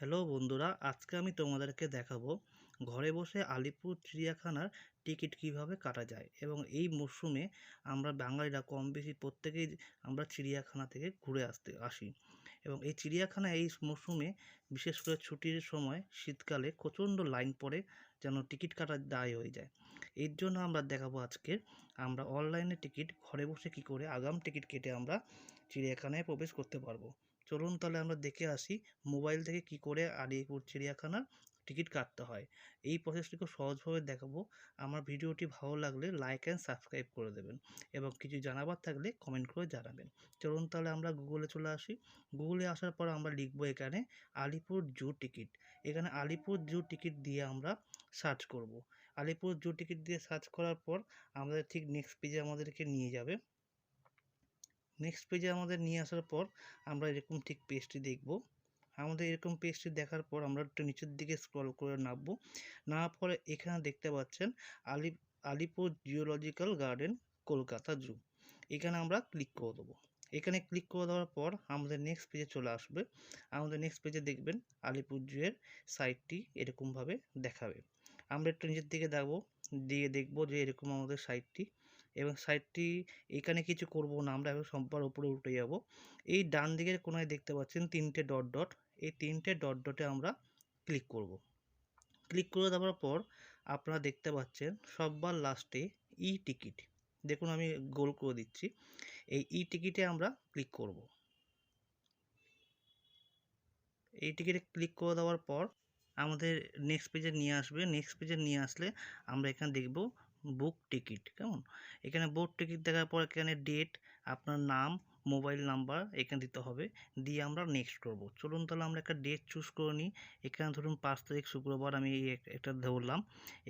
Hello বন্ধুরা, আজকে আমি তোমাদেরকে দেখাবো ঘরে বসে আলিপুর চিড়িয়াখানার টিকিট কীভাবে কাটা যায় এবং এই মরশুমে আমরা বাঙালিরা কম বেশি প্রত্যেকেই আমরা চিড়িয়াখানা থেকে ঘুরে আসতে আসি। এবং এই চিড়িয়াখানা এই মরশুমে বিশেষ করে ছুটির সময় শীতকালে প্রচণ্ড লাইন পড়ে যেন টিকিট কাটার দায় হয়ে যায়। এর জন্য আমরা দেখাবো আজকে আমরা অনলাইনে টিকিট ঘরে বসে কি করে আগাম টিকিট কেটে আমরা চিড়িয়াখানায় প্রবেশ করতে পারব। চলুন তাহলে আমরা দেখে আসি মোবাইল থেকে কি করে আলিপুর চিড়িয়াখানার টিকিট কাটতে হয়। এই প্রসেসটি খুব সহজভাবে দেখাবো। আমার ভিডিওটি ভালো লাগলে লাইক অ্যান্ড সাবস্ক্রাইব করে দেবেন এবং কিছু জানাবার থাকলে কমেন্ট করে জানাবেন। চলুন তাহলে আমরা গুগলে চলে আসি। গুগলে আসার পর আমরা লিখব এখানে আলিপুর জু টিকিট। এখানে আলিপুর জু টিকিট দিয়ে আমরা সার্চ করব। আলিপুর জু টিকিট দিয়ে সার্চ করার পর আমাদের ঠিক নেক্সট পেজে আমাদেরকে নিয়ে যাবে। নেক্সট পেজে আমাদের নিয়ে আসার পর আমরা এরকম ঠিক পেজটি দেখব। আমাদের এরকম পেজটি দেখার পর আমরা একটু নিচের দিকে স্ক্রল করে নামবো। নামার পরে এখানে দেখতে পাচ্ছেন Ali, Alipur zoological garden Kolkata zoo এখানে আমরা ক্লিক করে দেবো। এখানে ক্লিক করে দেওয়ার পর আমাদের নেক্সট পেজে চলে আসবে। আমাদের নেক্সট পেজে দেখবেন আলিপুর জুয়ের সাইটটি এরকমভাবে দেখাবে। আমরা একটু নিচের দিকে দেখব, দিয়ে দেখব যে এরকম আমাদের সাইটটি এবং সাইটটি এখানে কিছু করব না, আমরা এখন সম্পার উপরে উঠে যাব। এই ডান দিকের কোনায় দেখতে পাচ্ছেন তিনটে ডট ডট, এই তিনটে ডট ডটে আমরা ক্লিক করব। ক্লিক করে দেওয়ার পর আপনারা দেখতে পাচ্ছেন সববার লাস্টে ই টিকিট দেখুন আমি গোল করে দিচ্ছি, এই ই টিকিটে আমরা ক্লিক করব। এই টিকিটে ক্লিক করে দেওয়ার পর আমাদের নেক্সট পেজে নিয়ে আসবে। নেক্সট পেজে নিয়ে আসলে আমরা এখানে দেখব বুক টিকিট কেমন? এখানে বুক টিকিট দেখার পর এখানে ডেট আপনার নাম মোবাইল নাম্বার এখানে দিতে হবে। দিয়ে আমরা নেক্সট করব। চলুন তাহলে আমরা একটা ডেট চুজ করে নিই। এখানে ধরুন পাঁচ তারিখ শুক্রবার আমি এটা ধরলাম।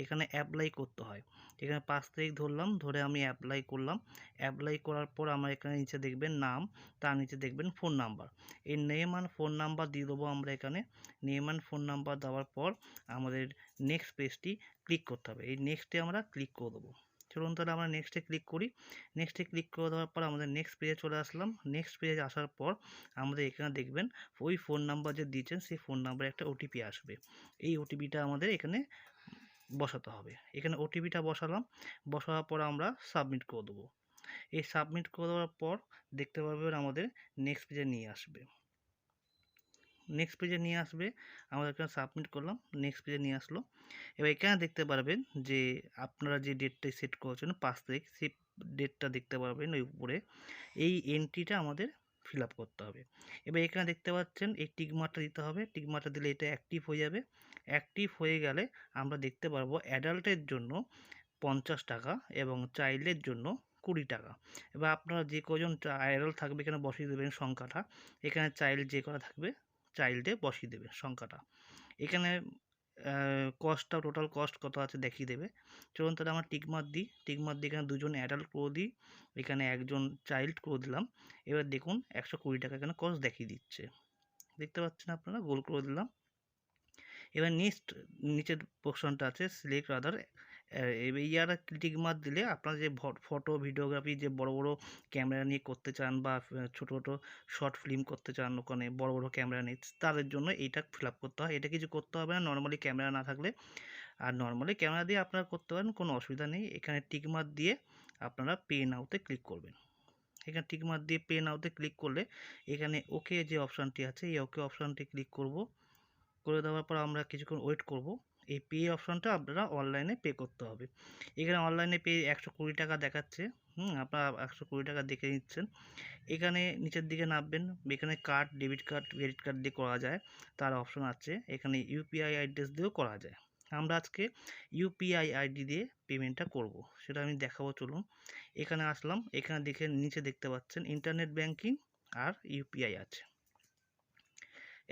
এখানে অ্যাপ্লাই করতে হয়। এখানে পাঁচ তারিখ ধরলাম, ধরে আমি অ্যাপ্লাই করলাম। অ্যাপ্লাই করার পর আমার এখানে নিচে দেখবেন নাম, তার নিচে দেখবেন ফোন নাম্বার এই নেম অ্যান্ড ফোন নাম্বার দিয়ে দেবো আমরা এখানে। নেম অ্যান্ড ফোন নাম্বার দেওয়ার পর আমাদের নেক্সট পেজটি ক্লিক করতে হবে। এই নেক্সটে আমরা ক্লিক করে দেবো। চলুন তাহলে আমরা নেক্সটে ক্লিক করি। নেক্সটে ক্লিক করে দেওয়ার পর আমাদের নেক্সট পেজে চলে আসলাম। নেক্সট পেজে আসার পর আমাদের এখানে দেখবেন ওই ফোন নাম্বার যে দিয়েছেন সেই ফোন নাম্বারে একটা ওটিপি আসবে। এই ওটিপিটা আমাদের এখানে বসাতে হবে। এখানে ওটিপিটা বসালাম। বসানোর পর আমরা সাবমিট করে দেবো। এই সাবমিট করে দেওয়ার পর দেখতে পারবেন আমাদের নেক্সট পেজে নিয়ে আসবে। নেক্সট পেজে নিয়ে আসবে। আমরা এখানে সাবমিট করলাম নেক্সট পেজে নিয়ে আসলো। এবার এখানে দেখতে পারবেন যে আপনারা যে ডেটটা সেট করেছেন, পাঁচ তারিখ, সেই ডেটটা দেখতে পারবেন ওই উপরে। এই এন্ট্রিটা আমাদের ফিল করতে হবে। এবার এখানে দেখতে পাচ্ছেন, এই টিকমারটা দিতে হবে। টিকমারটা দিলে এটা অ্যাক্টিভ হয়ে যাবে। অ্যাক্টিভ হয়ে গেলে আমরা দেখতে পারব অ্যাডাল্টের জন্য পঞ্চাশ টাকা এবং চাইল্ডের জন্য কুড়ি টাকা। এবার আপনারা যে কজন অ্যাডাল্ট থাকবে এখানে বসিয়ে দেবেন সংখ্যাটা। এখানে চাইল্ড যে করা থাকবে চাইল্ডে বসিয়ে দেবে সংখ্যাটা। এখানে কস্টটা টোটাল কস্ট কত আছে দেখিয়ে দেবে। চলুন তাহলে আমরা টিকমার দিই। টিকমার দিয়ে এখানে দুজন অ্যাডাল্ট করে দিই। এখানে একজন চাইল্ড করে দিলাম। এবার দেখুন একশো কুড়ি টাকা এখানে কস্ট দেখিয়ে দিচ্ছে। দেখতে পাচ্ছেন আপনারা? গোল করে দিলাম। এবার নেক্সট নিচের পোর্শনটা আছে select other year tick mark দিলে আপনারা যে ফটো ভিডিওগ্রাফি যে বড় বড় ক্যামেরা নিয়ে করতে চান বা ছোটো ছোটো শর্ট ফিল্ম করতে চান ওখানে, বড় বড় ক্যামেরা নিয়ে, তাদের জন্য এইটা ফিল করতে হয়। এটা কিছু করতে হবে না নর্মালি ক্যামেরা না থাকলে। আর নর্মালি ক্যামেরা দিয়ে আপনারা করতে পারেন, কোনো অসুবিধা নেই। এখানে টিক মার্ক দিয়ে আপনারা পে নাওতে ক্লিক করবেন। এখানে টিক মার্ক দিয়ে পে নাওতে ক্লিক করলে এখানে ওকে যে অপশানটি আছে, এই ওকে অপশানটি ক্লিক করব। করে দেওয়ার পর আমরা কিছুক্ষণ ওয়েট করব। এই পে অপশানটা আপনারা অনলাইনে পে করতে হবে। এখানে অনলাইনে পে একশো কুড়ি টাকা দেখাচ্ছে। হুম, আপনারা একশো কুড়ি টাকা দেখে নিচ্ছেন। এখানে নিচের দিকে নামবেন। এখানে card debit card credit card দিয়ে করা যায়। তার অপশন আছে। এখানে ইউপিআই অ্যাড্রেস দিয়েও করা যায়। আমরা আজকে ইউপিআই আইডি দিয়ে পেমেন্টটা করব। সেটা আমি দেখাবো, চলুন। এখানে আসলাম। এখানে দেখে নিচে দেখতে পাচ্ছেন ইন্টারনেট ব্যাংকিং আর ইউপিআই আছে।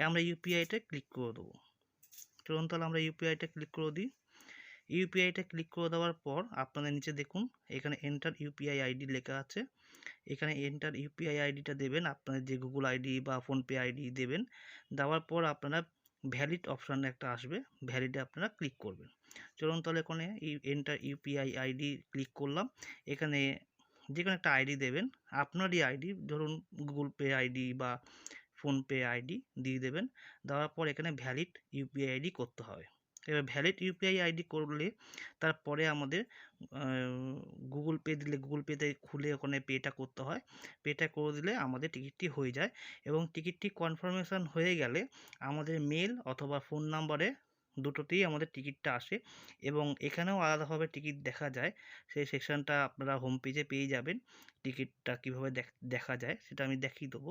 আমরা ইউপিআইটা ক্লিক করে দেবো। চলুন তাহলে আমরা ইউপিআইটা ক্লিক করে দিই। ইউপিআইটা ক্লিক করে দেওয়ার পর আপনাদের নিচে দেখুন, এখানে এন্টার ইউপিআই আইডি লেখা আছে। এখানে এন্টার ইউপিআই আইডিটা দেবেন, আপনাদের যে গুগল আইডি বা ফোনপে আইডি দেবেন। দেওয়ার পর আপনারা ভ্যালিড অপশান একটা আসবে ভ্যালিডে আপনারা ক্লিক করবেন। চলুন তাহলে এখানে এন্টার ইউপিআই আইডি ক্লিক করলাম। এখানে যে কোনো একটা আইডি দেবেন। আপনারই আইডি ধরুন গুগল পে আইডি বা ফোনপে আইডি দিয়ে দেবেন। দেওয়ার পর এখানে ভ্যালিড ইউপিআই আইডি করতে হবে। এবার ভ্যালিড ইউপিআই আইডি করলে তারপরে আমাদের গুগল পে দিলে গুগল পেতে খুলে ওখানে পেটা করতে হয়। পেটা করে দিলে আমাদের টিকিটটি হয়ে যায় এবং টিকিটটি কনফার্মেশন হয়ে গেলে আমাদের মেল অথবা ফোন নাম্বারে দুটোতেই আমাদের টিকিটটা আসে এবং এখানেও আলাদাভাবে টিকিট দেখা যায়। সেই সেকশনটা আপনারা হোম পেজে পেয়ে যাবেন, টিকিটটা কীভাবে দেখা যায় সেটা আমি দেখিয়ে দেবো।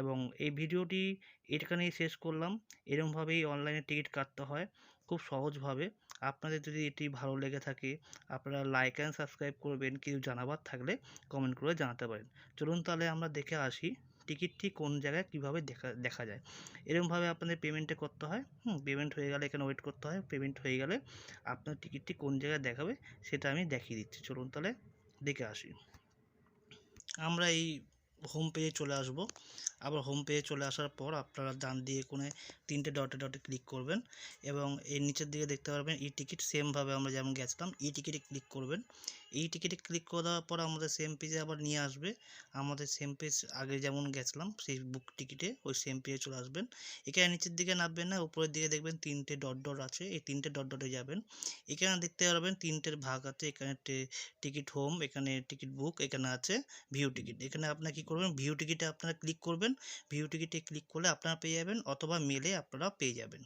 এবং এই ভিডিওটি এখানেই শেষ করলাম। এরকমভাবেই অনলাইনে টিকিট কাটতে হয়, খুব সহজভাবে। আপনাদের যদি এটি ভালো লেগে থাকে, আপনারা লাইক অ্যান্ড সাবস্ক্রাইব করবেন কিছু জানাবার থাকলে কমেন্ট করে জানাতে পারেন। চলুন তাহলে আমরা দেখে আসি। টিকিটটি কোন জায়গায় কীভাবে দেখা দেখা যায়? এরকমভাবে আপনাদের পেমেন্টে করতে হয়, হুম? পেমেন্ট হয়ে গেলে এখানে ওয়েট করতে হয় পেমেন্ট হয়ে গেলে আপনার টিকিটটি কোন জায়গায় দেখাবে সেটা আমি দেখিয়ে দিচ্ছি। চলুন তাহলে দেখে আসি। আমরা এই হোম পেজে চলে আসব। আবার হোম পেজে চলে আসার পর আপনারা ডান দিয়ে কোণে তিনটে ডটে ডটে ক্লিক করবেন এবং এর নিচের দিকে দেখতে পারবেন ই টিকিট সেমভাবে আমরা যেমন গেছিলাম ই টিকিটে ক্লিক করবেন। এই টিকিটে ক্লিক করে দেওয়ার পর আমাদের সেম পেজে আবার নিয়ে আসবে। আমাদের সেম পেজ আগে যেমন গেছিলাম, সেই বুক টিকিটে ওই সেম পেজে চলে আসবেন। এখানে নিচের দিকে নামবেন না, উপরের দিকে দেখবেন তিনটে ডট ডট আছে, এই তিনটে ডট ডটে যাবেন। এখানে দেখতে পারবেন তিনটের ভাগ আছে, এখানে টিকিট হোম এখানে টিকিট বুক এখানে আছে ভিউ টিকিট এখানে আপনার কী করবেন ভিউ টিকিটে আপনারা ক্লিক করবেন। ভিউ টিকিটে ক্লিক করলে আপনারা পেয়ে যাবেন অথবা মেলে আপনারা পেয়ে যাবেন।